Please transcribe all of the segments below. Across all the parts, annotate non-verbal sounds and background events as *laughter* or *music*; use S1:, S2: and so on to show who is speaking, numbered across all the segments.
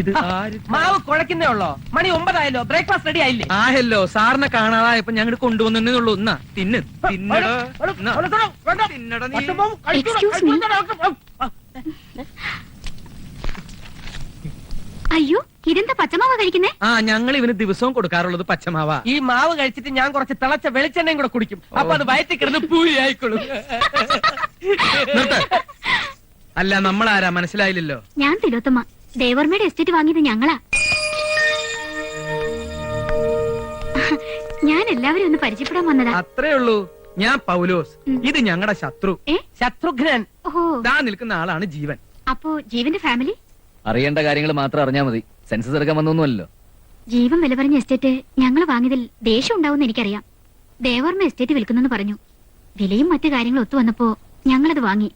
S1: ഇത് ആര്
S2: മാവ് കുഴക്കുന്നേ ഉള്ളോ? മണി ഒമ്പതായല്ലോ ബ്രേക്ക്ഫാസ്റ്റ് റെഡി ആയില്ലേ?
S1: ആയല്ലോ സാറിനെ കാണാതായപ്പോ ഞങ്ങൾ കൊണ്ടുവന്നേ ഉള്ളൂ എന്നാ തിന്ന് തിന്നടാ. തിന്നടാ.
S3: അയ്യോ ഇതെന്താ പച്ചമാവ കഴിക്കുന്നേ?
S1: ആ ഞങ്ങൾ ഇവന് ദിവസവും കൊടുക്കാറുള്ളത് പച്ചമാവ.
S2: ഈ മാവ് കഴിച്ചിട്ട് ഞാൻ കുറച്ച് തിളച്ച വെളിച്ചെണ്ണയും കൂടെ കുടിക്കും. അപ്പൊ അത് വയറ്റിൽ കിടന്ന് പൂരി ആയിക്കോളും
S1: നിർത്ത്. നമ്മൾ ആരാ മനസ്സിലായില്ലല്ലോ.
S3: ഞാൻ തിലോത്തമ്മ ദേവർമ്മയുടെ എസ്റ്റേറ്റ് വാങ്ങിയത് ഞങ്ങളാ. ഞാൻ എല്ലാവരും ഒന്ന് പരിചയപ്പെടാൻ വന്നതാ.
S1: അത്രേ ഉള്ളൂ. ഞാൻ പൗലോസ്. ഇത് ഞങ്ങളുടെ ശത്രു.
S2: ശത്രുഘ്നൻ.
S3: ഓഹോ
S1: ദാ നിൽക്കുന്ന ആളാണ് ജീവൻ.
S3: അപ്പോ ജീവന്റെ ഫാമിലി?
S4: അറിയേണ്ട കാര്യങ്ങൾ മാത്രം അറിഞ്ഞാ മതി. സെൻസസ് എടുക്കാൻ വന്നൊന്നുമല്ലോ
S3: ജീവൻ വില പറഞ്ഞ എസ്റ്റേറ്റ് ഞങ്ങൾ വാങ്ങിയതിൽ ദേഷ്യം ഉണ്ടാവുമെന്ന് എനിക്കറിയാം. ദേവർമ്മ എസ്റ്റേറ്റ് വിൽക്കുന്നെന്ന് പറഞ്ഞു. വിലയും മറ്റു കാര്യങ്ങളും ഒത്തു വന്നപ്പോ ഞങ്ങളത് വാങ്ങി.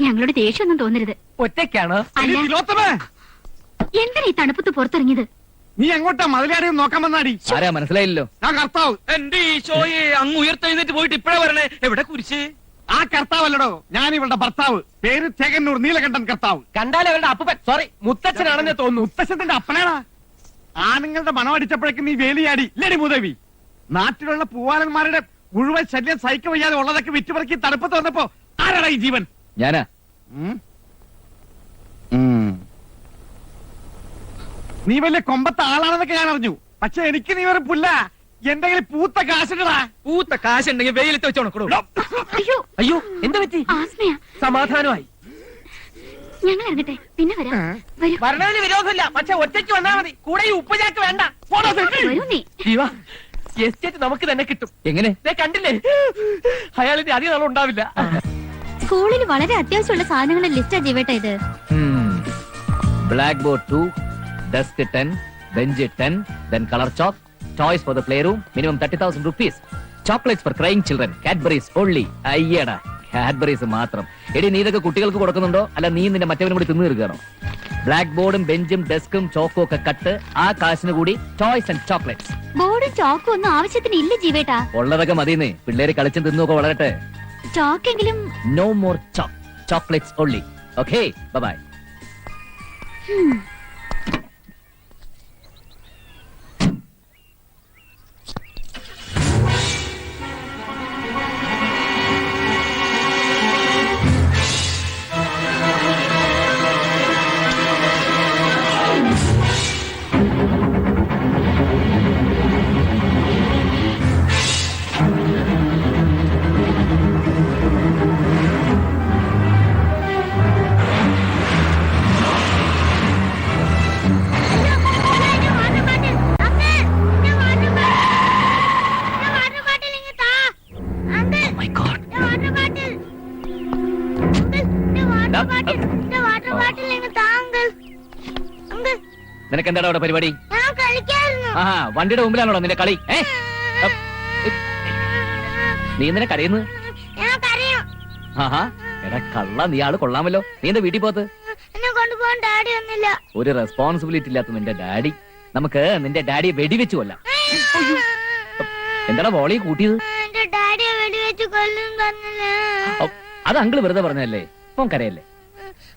S3: ഞങ്ങളുടെ ദേഷ്യമൊന്നും തോന്നരുത്.
S2: ഒറ്റയ്ക്കാണ്?
S3: അല്ല. എന്തിനാ ഈ തണുപ്പത്ത് പുറത്തിറങ്ങിയത്?
S5: നീ എങ്ങോട്ടാ മതിലാടി നോക്കാൻ വന്നാടി.
S4: ആരാ മനസ്സിലായില്ലോ
S5: ഞാൻ കർത്താവ്.
S1: എന്റെ ഈശോയെ അങ്ങ് ഉയർത്തെഴുന്നേറ്റ് പോയിട്ട് ഇപ്പഴേ വരണേ. എവിടെ കുരിശ്?
S5: ആ കർത്താവല്ലടോ. ഞാൻ ഇവളുടെ ഭർത്താവ്. പേര് ചേകന്നൂർ നീലകണ്ഠൻ കർത്താവ്.
S2: കണ്ടാൽ അവരുടെ അപ്പൂപ്പൻ. സോറി മുത്തച്ഛനാണെന്ന് തോന്നുന്നു.
S5: മുത്തശ്ശത്തിന്റെ അപ്പനാടാ ആണുങ്ങളുടെ മണം അടിച്ചപ്പോഴേക്കും നീ വേലിയാടി. ഇല്ലടി മൂദേവി. നാട്ടിലുള്ള പൂവാലന്മാരുടെ മുഴുവൻ ശല്യം സഹിക്ക വയ്യാതെ ഉള്ളതൊക്കെ വിറ്റുപറക്കി തണുപ്പത്ത് വന്നപ്പോ ആരാടാ ഈ ജീവൻ?
S4: ഞാനാ.
S5: നീ വലിയ കൊമ്പത്തെ ആളാണെന്നൊക്കെ ഞാൻ അറിഞ്ഞു. പക്ഷെ എനിക്ക് നീ ഒരു പുല്ല. എന്തെങ്കിലും പൂത്ത കാശിടടാ.
S1: പൂത്ത കാശുണ്ടെങ്കിൽ വെയിലത്ത് വെച്ചോണം
S3: അയ്യോ.
S2: അയ്യോ എന്താ പറ്റി?
S3: ആസ്മയാ.
S2: സമാധാനമായി.
S3: ഞങ്ങൾ ഇറങ്ങട്ടെ. പിന്നെ വരാം. വരൂ.
S2: വരണതിന് വിരോധമില്ല. പക്ഷെ ഒറ്റയ്ക്ക് വന്നാൽ മതി. കൂടെ ഈ ഉപ്പുചാക്ക് വേണ്ട. എസ്റ്റേറ്റ് നമുക്ക് തന്നെ കിട്ടും.
S4: എങ്ങനെ?
S2: ദേ കണ്ടില്ലേ? അയാളിന്റെ അധികം നാളും ഉണ്ടാവില്ല.
S3: സ്കൂളിൽ വളരെ അത്യാവശ്യമുള്ള സാധനങ്ങളുടെ ലിസ്റ്റാ ജീവേട്ട ഇത്.
S4: Black board two desk ten bench ten then colour chalk toys for the play room minimum thirty thousand rupees chocolates for crime children Cadbury's only അയ്യടാ കാഡ്ബറീസ് മാത്രം. എടി നീ ഇതൊക്കെ കുട്ടികൾക്ക് കൊടുക്കുന്നുണ്ടോ? അല്ല നീ നിന്റെ മറ്റവനും കൂടി തിന്നു തീർക്കുകയാണോ? ബ്ലാക്ക് ബോർഡും ബെഞ്ചും ഡെസ്കും ചോക്കും ഒക്കെ കട്ട് ആ കാശിന് കൂടി ടോയ്സ് ആൻഡ് ചോക്ലേറ്റ്സ്
S3: ബോർഡും ചോക്കും ഒന്നും ആവശ്യത്തിന് ഇല്ല ജീവേട്ടാ
S4: ഉള്ളതൊക്കെ മതിയെന്നേ. പിള്ളേര് കളിച്ചും തിന്നുമൊക്കെ വളരട്ടെ.
S3: ചോക്കെങ്കിലും
S4: no more chalk chocolates only okay bye നിനക്ക് എന്താണ് അവിടെ പരിപാടി? ആ വണ്ടിയുടെ മുമ്പിലാണോ നിന്റെ കളി? ഏ? നീ എന്തിനാ കരയുന്നത്? ആഹാ എടാ കള്ള നീ ആൾ കൊള്ളാമല്ലോ. നീ എന്താ വീട്ടിൽ പോത്ത് ഒരു റെസ്പോൺസിബിലിറ്റി ഇല്ലാത്ത നിന്റെ ഡാഡി. നമുക്ക് നിന്റെ ഡാഡിയെ വെടിവെച്ചു കൊല്ലാം. എന്താടാ വോളി കൂട്ടിയത്? അത് അങ്കിൾ വെറുതെ പറഞ്ഞല്ലേ ഓൻ കരയല്ലേ?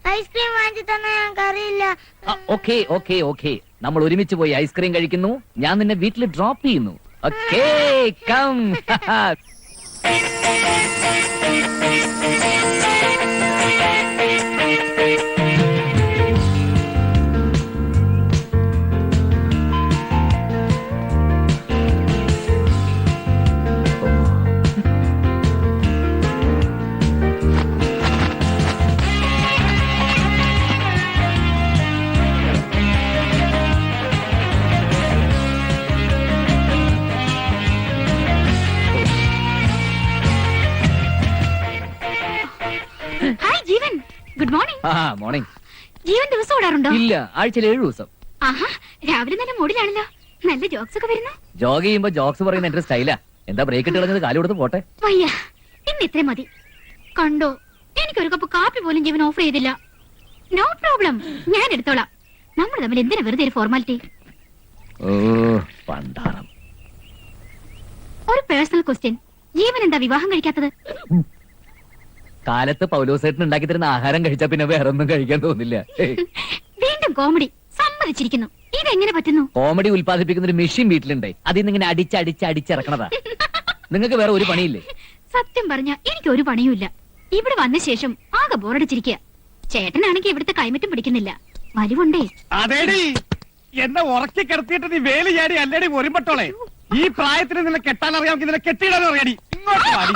S6: ഐസ്ക്രീം വാങ്ങിച്ചു തന്നെ ഞാൻ കറിയില്ല
S4: ഓക്കെ ഓക്കെ ഓക്കെ. നമ്മൾ ഒരുമിച്ച് പോയി ഐസ്ക്രീം കഴിക്കുന്നു. ഞാൻ നിന്നെ വീട്ടിൽ ഡ്രോപ്പ് ചെയ്യുന്നു. ഓക്കേ കം *laughs*
S3: മോർണിംഗ്
S4: ആ മോർണിംഗ്
S3: ജീവൻ ദിവസം ഓടാറുണ്ടോ?
S4: ഇല്ല ആഴ്ചയിൽ ഏഴ് ദിവസം.
S3: ആഹാ രാവിലെ നല്ല മൂടിലാണല്ലോ. നല്ല ജോക്സ് ഒക്കെ വരുന്നു.
S4: ജോഗ് ചെയ്യുമ്പോ ജോക്സ് പറയുന്ന എന്റെ സ്റ്റൈലാ എന്താ ബ്രേക്ക് ഇട്ട് കളഞ്ഞത്? കാലു കൊടുത്ത് പോട്ടെ.
S3: വയ്യ ഇന്ന് ഇത്രയും മതി. കണ്ടോ എനിക്കൊരു കപ്പ് കാപ്പി പോലും ജീവൻ ഓഫർ ചെയ്തില്ല. നോ പ്രോബ്ലം ഞാൻ എടുത്തോളാം. നമ്മൾ തമ്മിൽ എന്തിനാ വെറുതെ ഒരു ഫോർമാലിറ്റി
S4: ഓ പണ്ടാണം
S3: ഒരു പേഴ്സണൽ ക്വസ്റ്റ്യൻ ജീവൻ എന്താ വിവാഹം കഴിക്കാത്തത്?
S4: കാലത്ത് പൗലോസേട്ടൻ ഉണ്ടാക്കി തരുന്ന ആഹാരം കഴിച്ചാ പിന്നെ വേറെ ഒന്നും കഴിക്കാൻ തോന്നില്ല.
S3: വീണ്ടും കോമഡി സമ്മതിച്ചിരിക്കുന്നു. ഇതെങ്ങനെ പറ്റുന്നു?
S4: കോമഡി ഉൽപ്പാദിപ്പിക്കുന്ന ഒരു മെഷീൻ വീട്ടിലുണ്ട്. അതിൽ നിന്ന് ഇങ്ങനെ അടിച്ച് അടിച്ച് അടിച്ചിറക്കണതാ നിങ്ങൾക്ക് വേറെ ഒരു പണിയില്ലേ?
S3: സത്യം പറഞ്ഞ എനിക്ക് ഒരു പണിയുമില്ല. ഇവിടെ വന്ന ശേഷം ആകെ ബോറടിച്ചിരിക്കുക ചേട്ടനാണെങ്കിൽ ഇവിടുത്തെ കൈമറ്റും പിടിക്കുന്നില്ല. വലിവുണ്ടേ.
S5: അതേടി. എന്നെ ഉറക്കി കിടത്തിയിട്ട് നീ വേലി ചാടി അല്ലേടി ഒരുമ്പട്ടോളെ? ഈ പ്രായത്തിന് നിന്നെ കെട്ടാൻ അറിയാമെങ്കിൽ നിന്നെ കെട്ടിയിടാനും അറിയാടി ഇങ്ങോട്ട് വാടി.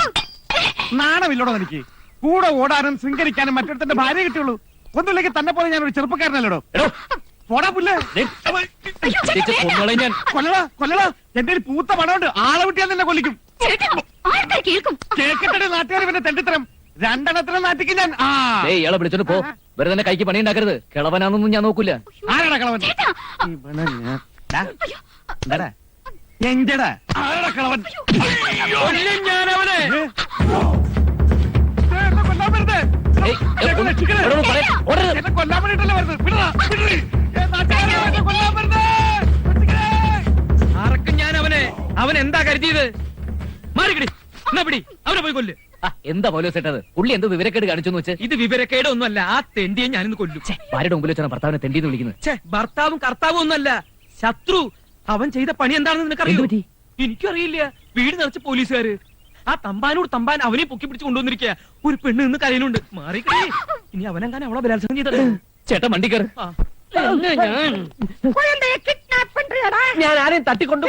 S5: നാണമില്ലടോ എനിക്ക് കൂടെ ഓടാനും സിംഗരിക്കാനും മറ്റൊരുത്തന്റെ ഭാര്യ കിട്ടിയുള്ളൂ. ഒന്നുമില്ലെങ്കിൽ തന്നെ പോലെ ഞാൻ ഒരു ചെറുപ്പക്കാരനല്ലോ
S4: എടോ,
S5: പോടാ പുല്ലേ.
S4: ഞാൻ.
S5: കൊല്ലടാ കൊല്ലടാ. എന്റെ ഒരു പൂത്ത പണമുണ്ട്. ആളെ വിട്ടിയാൽ നിന്നെ കൊല്ലിക്കും.
S3: ചേട്ടാ കേൾക്കും?
S5: കേക്കട്ടെ നാട്ടുകാർ പിന്നെ തെണ്ടിത്തരം. രണ്ടെണ്ണത്തിനെ നാട്ടിക്ക് ഞാൻ. ആ.
S4: ഇയാളെ വിളിച്ചോണ്ട് പോ. വെറുതെ തന്നെ കൈക്ക് പണി ഉണ്ടാക്കരുത് കിളവനാന്നൊന്നും ഞാൻ നോക്കൂല.
S5: ആരാടാ കിളവൻ? എന്താടാ? എങ്കടാ ആരാടാ കിളവൻ
S1: ഞാൻ അവനെ
S5: കൊല്ലാൻ വേണ്ടിട്ടല്ലേ വരുന്നത്? വിടടാ, വിടറി. കൊല്ലാൻ.
S1: ഞാൻ അവനെ അവൻ എന്താ കരുതിയത്? മാറിക്കിടി എന്നാ പിടി അവനെ പോയി കൊല്ല്.
S4: ആ, എന്താ പോലോ സെട്ടത് പുള്ളി എന്ത് വിവരക്കേട് കാണിച്ചു വെച്ച്?
S1: ഇത് വിവരക്കേട് ഒന്നുമല്ല ആ തെണ്ടിയെ ഞാനിന്ന് കൊല്ലും.
S4: ഭാര്യയുടെ മുമ്പിൽ വെച്ചാണ് ഭർത്താവിനെ തെണ്ടിന്ന് വിളിക്കുന്നത്.
S1: ഛേ ഭർത്താവും കർത്താവും ഒന്നല്ല ശത്രു അവൻ ചെയ്ത പണി എന്താണെന്ന് നിനക്കറിയോ?
S4: എന്ത് പറ്റി?
S1: എനിക്കറിയില്ല. വീട് നിറച്ച് പോലീസുകാര്. ആ തമ്പാനോട് തമ്പാൻ അവനെ പൊക്കി പിടിച്ച് കൊണ്ടുവന്നിരിക്കുക ഒരു പെണ്ണ് ഇന്ന് കരയിലുണ്ട് മാറിക്കേ. ഇനി അവനെങ്ങാനും അവളെ ബലാത്സംഗം ചെയ്തത്.
S4: ചേട്ടൻ വണ്ടി കയറി.
S1: ആ. ഞാൻ.
S2: ഞാൻ ആരെയും തട്ടിക്കൊണ്ടു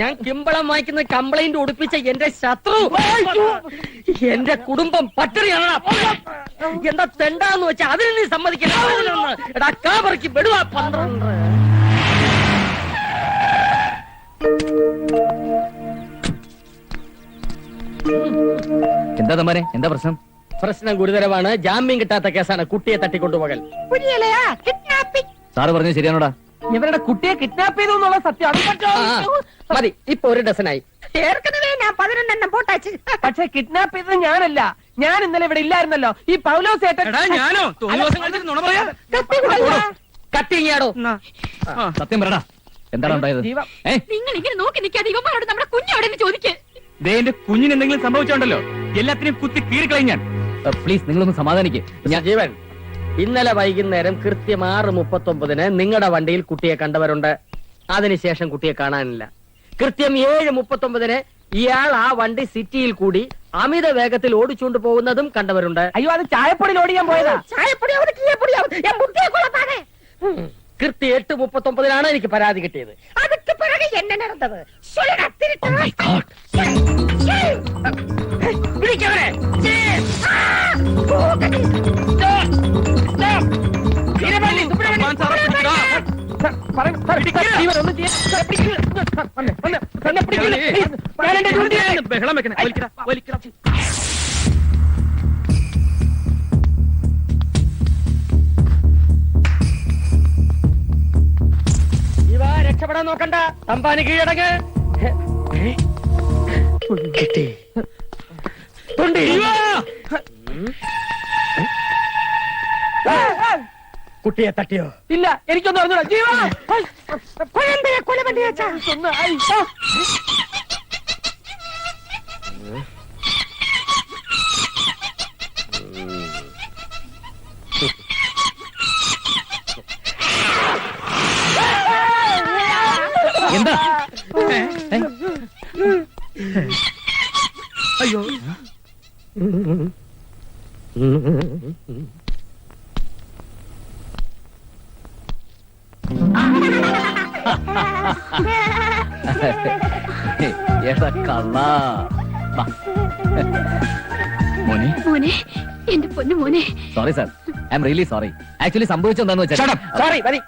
S2: ഞാൻ കിമ്പളം വായിക്കുന്ന കംപ്ലൈന്റ് ഒടുപ്പിച്ച എന്റെ ശത്രു. എന്റെ കുടുംബം പട്ടിണിയാണ്. എന്താ തെണ്ടാന്ന് വെച്ചാ അതിന് നീ സമ്മതിക്കില്ല. എടാ കാപറിക്ക് വിടുവാ പന്ത്രണ്ട്.
S4: എന്താ തമ്മാരെ എന്താ പ്രശ്നം?
S2: പ്രശ്നം ഗുരുതരമാണ്. ജാമ്യം കിട്ടാത്ത കേസാണ് കുട്ടിയെ തട്ടിക്കൊണ്ടുപോകൽ
S4: സാറ് പറഞ്ഞു ശരിയാണോടാ?
S2: ഇവരുടെ കുട്ടിയെ കിഡ്നാപ്പ് ചെയ്തു എന്നുള്ള സത്യം മതി ഇപ്പൊ ഒരു ഡസനായി. പക്ഷെ കിഡ്നാപ്പ് ചെയ്തത് ഞാനല്ല. ഞാൻ ഇന്നലെ ഇവിടെ ഇല്ലായിരുന്നല്ലോ. ഈ പൗലോസ്
S1: കത്തിങ്ങാടോ
S4: സത്യം പറയടാ. എന്താണ് ഉണ്ടായത്?
S3: നിങ്ങൾ ഇങ്ങനെ നോക്കി നിൽക്കാതെ ഇവന്മാരോട് നമ്മുടെ കുഞ്ഞോടെ ചോദിക്കേ.
S1: ദേ എന്റെ കുഞ്ഞിന് എന്തെങ്കിലും സംഭവിച്ചുണ്ടല്ലോ. എല്ലാത്തിനും കുത്തി കീറിക്കളയും ഞാൻ.
S4: പ്ലീസ് നിങ്ങളൊന്ന് സമാധാനിക്കും.
S2: ജീവൻ ഇന്നലെ വൈകുന്നേരം കൃത്യം ആറ് മുപ്പത്തൊമ്പതിന് നിങ്ങളുടെ വണ്ടിയിൽ കുട്ടിയെ കണ്ടവരുണ്ട്. അതിനുശേഷം കുട്ടിയെ കാണാനില്ല. കൃത്യം ഏഴ് മുപ്പത്തൊമ്പതിന് ഇയാൾ ആ വണ്ടി സിറ്റിയിൽ കൂടി അമിത വേഗത്തിൽ ഓടിച്ചുകൊണ്ട് പോകുന്നതും കണ്ടവരുണ്ട്.
S7: അയ്യോ അത് ചായപ്പൊടിയിൽ ഓടിക്കാൻ പോയതാ.
S8: ചായപ്പൊടി கீழப்படியாவது என் முட்டையை கொள்ளப்பாங்க
S2: ഉം. കൃത്യം എട്ട് മുപ്പത്തൊമ്പതിനാണ് എനിക്ക് പരാതി കിട്ടിയത്
S8: அதுக்கு பிறகு என்ன நடந்தது சொல்லுடா திருட்டு
S2: പിടിക്കവരെ
S7: സാർ, പറയൂ, സാർ, സാർ, ജീവൻ ഒന്നും ചെയ്യാൻ- സാർ, പിടിക്കൂ. സാർ, വന്നേ, വന്നേ, എന്നെ പിടിക്കില്ല. പ്ലീസ്, ഞാൻ എന്റെ ഡ്യൂട്ടി ചെയ്യാൻ-
S1: ബഹളം വെക്കണേ വലിക്കടാ വലിക്കടാ
S2: രക്ഷപ്പെടാൻ നോക്കണ്ട. തമ്പാനി കീഴടങ്ങ്. കുട്ടിയെ തട്ടിയോ?
S7: ഇല്ല എനിക്കൊന്നും അറിഞ്ഞൂടാ. ജീവാ!
S4: എടാ കള്ളാ വാ. മോനെ.
S3: മോനെ എന്റെ പൊന്നു മോനെ.
S4: Sorry sir I am really sorry actually സംഭവിച്ചെന്താന്ന് വെച്ചാൽ
S2: സോറി മതി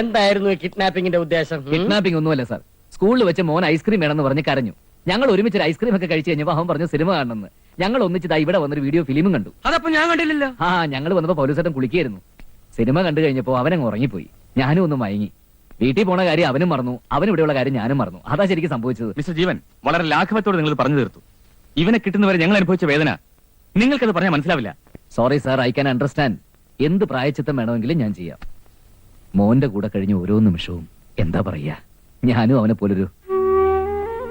S2: എന്തായിരുന്നു കിഡ്നാപ്പിംഗിന്റെ ഉദ്ദേശം?
S4: കിഡ്നാപ്പിംഗ് ഒന്നുമല്ല സാർ സ്കൂളിൽ വെച്ച് മോൻ ഐസ്ക്രീം വേണമെന്ന് പറഞ്ഞ് കരഞ്ഞു. ഞങ്ങൾ ഒരുമിച്ച് ഒരു ഐസ്ക്രീം ഒക്കെ കഴിച്ചു കഴിഞ്ഞപ്പോൾ അവൻ പറഞ്ഞു സിനിമ കാണണമെന്ന്. ഞങ്ങൾ ഒന്നിച്ച് ഇവിടെ വന്നൊരു വീഡിയോ ഫിലിമും കണ്ടു.
S1: അതപ്പോ ഞാൻ കണ്ടില്ലല്ലോ.
S4: ആ ഞങ്ങൾ വന്നപ്പോ പൗരസേട്ടൻ കുളിക്കായിരുന്നു സിനിമ കണ്ടു കഴിഞ്ഞപ്പോ അവനങ്ങ് ഉറങ്ങിപ്പോയി. ഞാനും ഒന്ന് മയങ്ങി. വീട്ടിൽ പോണ കാര്യം അവനും മറന്നു. അവൻ ഇവിടെയുള്ള കാര്യം ഞാനും മറന്നു. അതാ ശരിക്കും സംഭവിച്ചത്.
S9: മിസ്റ്റർ ജീവൻ വളരെ ലാഘവത്തോടെ നിങ്ങൾ പറഞ്ഞു തീർത്തു. ഇവനെ കിട്ടുന്നവരെ ഞങ്ങൾ അനുഭവിച്ച വേദന. നിങ്ങൾക്കത് പറഞ്ഞാൽ മനസ്സിലാവില്ല.
S4: Sorry sir I can understand എന്ത് പ്രായച്ചിത്തം വേണമെങ്കിലും ഞാൻ ചെയ്യാം. മോന്റെ കൂടെ കഴിഞ്ഞ ഓരോ നിമിഷവും എന്താ പറയാ ഞാനും അവനെ പോലൊരു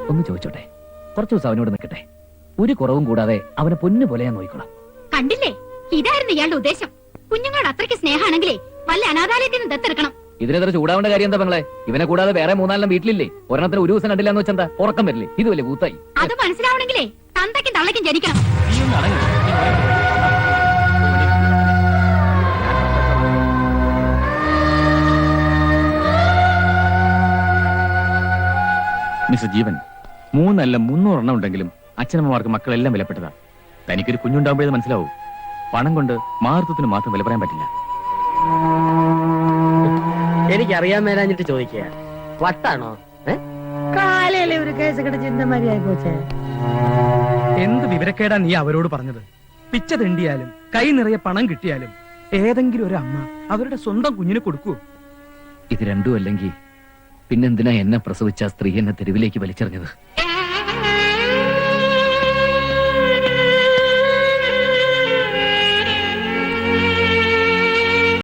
S4: ഒന്ന് ചോദിച്ചോട്ടെ. കുറച്ചു ദിവസം അവനോട് നിൽക്കട്ടെ. ഒരു കുറവും കൂടാതെ അവനെ പൊന്നു പോലെ ഞാൻ നോക്കിക്കോളാം
S3: കണ്ടില്ലേ? ഇതായിരുന്നു ഇയാളുടെ ഉദ്ദേശം. കുഞ്ഞുങ്ങളോട് അത്രയ്ക്ക് സ്നേഹമാണെങ്കിലേ വല്ല അനാഥാലയത്തിൽ നിന്ന് ദത്തെടുക്കണം.
S4: ഇതിനെത്ര ചൂടാവേണ്ട കാര്യം എന്താ പെങ്ങളെ? ഇവനെ കൂടാതെ വേറെ മൂന്നാലെണ്ണം വീട്ടിലില്ലേ? ഒരെണ്ണത്തിന് ഒരു ദിവസം കണ്ടില്ല എന്ന് വെച്ചെന്താ ഉറക്കം വരില്ലേ? ഇത് വലിയ കൂത്തായി.
S3: അത് മനസ്സിലാവണെങ്കിലേ തന്തയ്ക്കും തള്ളയ്ക്കും ജനിക്കണം.
S9: മിസ്റ്റർ ജീവൻ മൂന്നല്ല മുന്നൂറെണ്ണം ഉണ്ടെങ്കിലും അച്ഛനമ്മമാർക്ക് മക്കളെല്ലാം വിലപ്പെട്ടതാ. തനിക്കൊരു കുഞ്ഞുണ്ടാകുമ്പോഴേ മനസ്സിലാവൂ. പണം കൊണ്ട് മാർത്തത്തിന് മാത്രം വില പറയാൻ പറ്റില്ല.
S2: എനിക്കറിയാൻ മേലാഞ്ഞിട്ട് ചോദിക്കുക വട്ടാണോ?
S8: ഒരു
S1: എന്ത് വിവരക്കേടാ നീ അവരോട് പറഞ്ഞത്? പിച്ച തെണ്ടിയാലും കൈ നിറയെ പണം കിട്ടിയാലും ഏതെങ്കിലും ഒരു അമ്മ അവരുടെ സ്വന്തം കുഞ്ഞിന് കൊടുക്കൂ
S4: ഇത് രണ്ടും അല്ലെങ്കിൽ പിന്നെന്തിനാ എന്നെ പ്രസവിച്ച സ്ത്രീ എന്നെ തെരുവിലേക്ക് വലിച്ചെറിഞ്ഞത്?